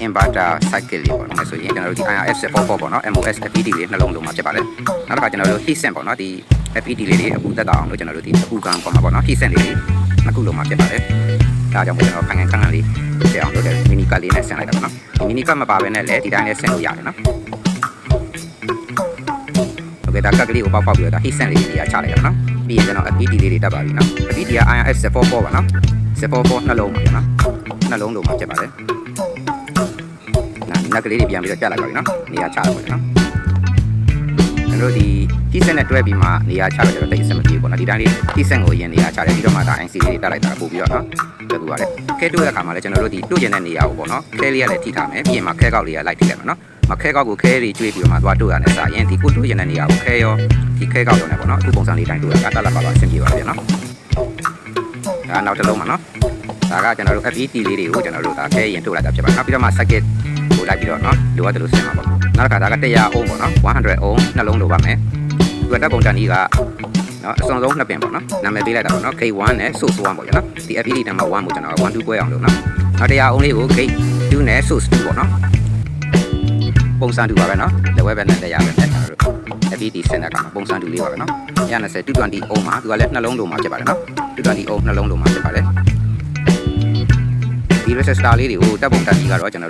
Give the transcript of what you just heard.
inverter cycle လေးပေါ့နော်ဆိုရင်ကျွန်တော်တို့ဒီ IRS 44ပေါ့နော် MOS FET လေးနှလုံးလုံးမှာဖြစ်ပါတယ်နောက်တစ်ခါကျွန်တော်တို့ heat sink ပေါ့နော်ဒီ FET လေးတွေအပူသက်သာအောင်လို့ကျွန်တော်တို့ဒီအပူကန်ပေါ့မှာပေါ့နော် heat sink လေးတွေနှစ်ခုလုံးမှာဖြစ်ပါတယ်ဒါကြောင့်မို့ကျွန်တော်ခိုင်ခိုင်ခန့်ခန့်လေးဖြစ်အောင်လုပ်တယ် mini card လေးနဲ့ဆင်လိုက်တာပေါ့နော်ဒီ mini card မပါဘဲနဲ့လည်းဒီတိုင်းနဲ့ဆင်လို့ရတယ်နော်โอเคဒါကက်ကလေးကိုပေါက်ပေါက်ပြီးတော့ဒါ heat sink လေးတွေချလိုက်ရအောင်နော်ပြီးရင်ကျွန်တော် FET လေးတွေတက်ပါပြီနော် FET က IRS 44ပါနော်44နှလုံးပါနော်နှလုံးလုံးမှာဖြစ်ပါတယ် နက်ကလေးတွေပြန်ပြီးတော့ပြလိုက်ပါပြီနော်နေရာချလိုက်ပါပြီနော်ကျွန်တော်တို့ဒီတီးစက်နဲ့တွဲပြီးမှနေရာချတော့ကျွန်တော်တိတ်အဆင်မပြေဘူးပေါ့နော်ဒီတိုင်းလေးတီးစက်ကိုအရင်နေရာချတယ်ပြီးတော့မှဒါ IC လေးတက်လိုက်တာပို့ပြီးတော့နော်ပြတူပါတယ်ခဲတိုးတဲ့အခါမှာလည်းကျွန်တော်တို့ဒီတို့ကျင်တဲ့နေရာကိုပေါ့နော်ခဲလေးရလည်းထိထားမယ်ပြီးရင်မှခဲကောက်လေးရလိုက်ထိလိုက်မယ်နော်မခဲကောက်ကိုခဲတွေကျွေးပြီးတော့မှသွားတို့ရတဲ့စာရင်ဒီကိုတို့ကျင်တဲ့နေရာကိုခဲရောဒီခဲကောက်ရောနဲ့ပေါ့နော်အခုပုံစံလေးတိုင်းတို့ရတာတက်လက်ပါပါအဆင်ပြေပါတယ်နော်ဒါနောက်တစ်လုံးပါနော်ဒါကကျွန်တော်တို့ FET လေးတွေကိုကျွန်တော်တို့ဒါခဲရင်တို့လိုက်တာဖြစ်ပါတယ်နောက်ပြီးတော့မှ circuit ကိုလိုက်ပြီးတော့နော်လိုအပ်တယ်လို့ဆင်မှာပေါ့နောက်တစ်ခါဒါက100 ohm ပေါ့နော်100 ohm နှလုံးလိုပါမယ်သူကတပ်ပုံတန်ကြီးကနော်အစွန်ဆုံးနှစ်ပင်ပေါ့နော်နာမည်ပေးလိုက်တာပေါ့နော် gate 1နဲ့ source 1ပေါ့နော်ဒီ FED တမှာ1ကိုကျွန်တော်1 2ပွဲအောင်လို့နော်နောက်100 ohm လေးကို gate 2နဲ့ source 2ပေါ့နော်ပုံစံတူပါပဲနော်လက်ဝဲဘက်နဲ့100ပဲနဲ့ကျွန်တော်တို့ FED ဆင်တဲ့ကမှာပုံစံတူလေးပါပဲနော်120 220 ohm မှာသူကလည်းနှလုံးလိုမှာဖြစ်ပါတယ်နော်220 ohm နှလုံးလိုမှာဖြစ်ပါတယ်ဒီ resistor လေးတွေကိုတပ်ပုံတန်ကြီးကတော့ကျွန်တော်တို့